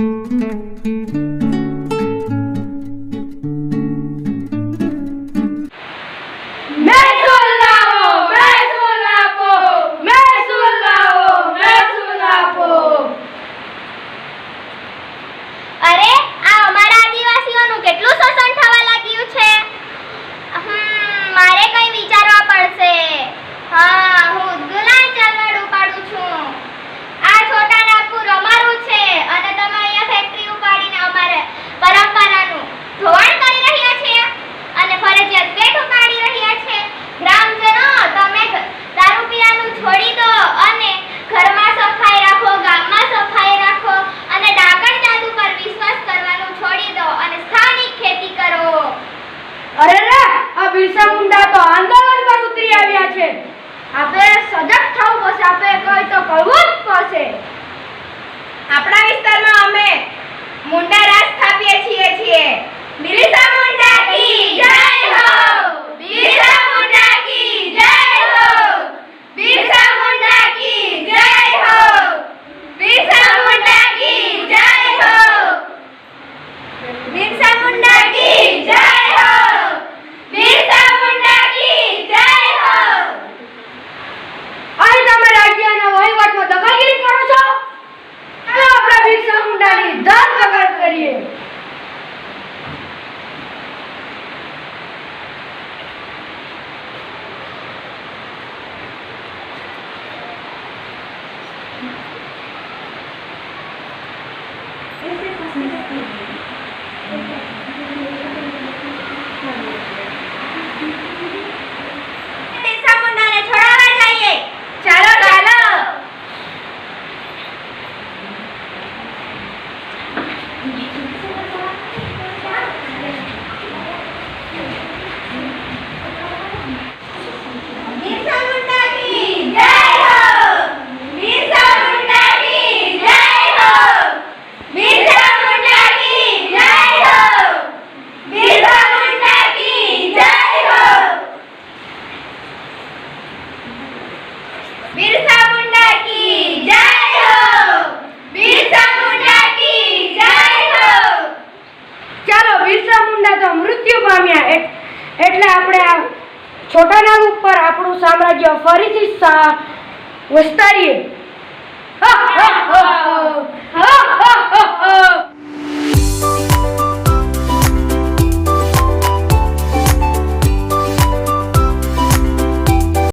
thank you અરે રે આ બિરસા મુંડા તો આંદોલન પર ઉતરી આવ્યા છે. આપણે સજગ થવું પડશે, આપણે કોઈ તો કરવું જ પડશે. આપણા વિસ્તારમાં હતા મૃત્યુ પામ્યા એટલે આપણે આ છોટાનાગ ઉપર આપણું સામ્રાજ્ય ફરીથી વિસ્તારીએ. હા હા હા.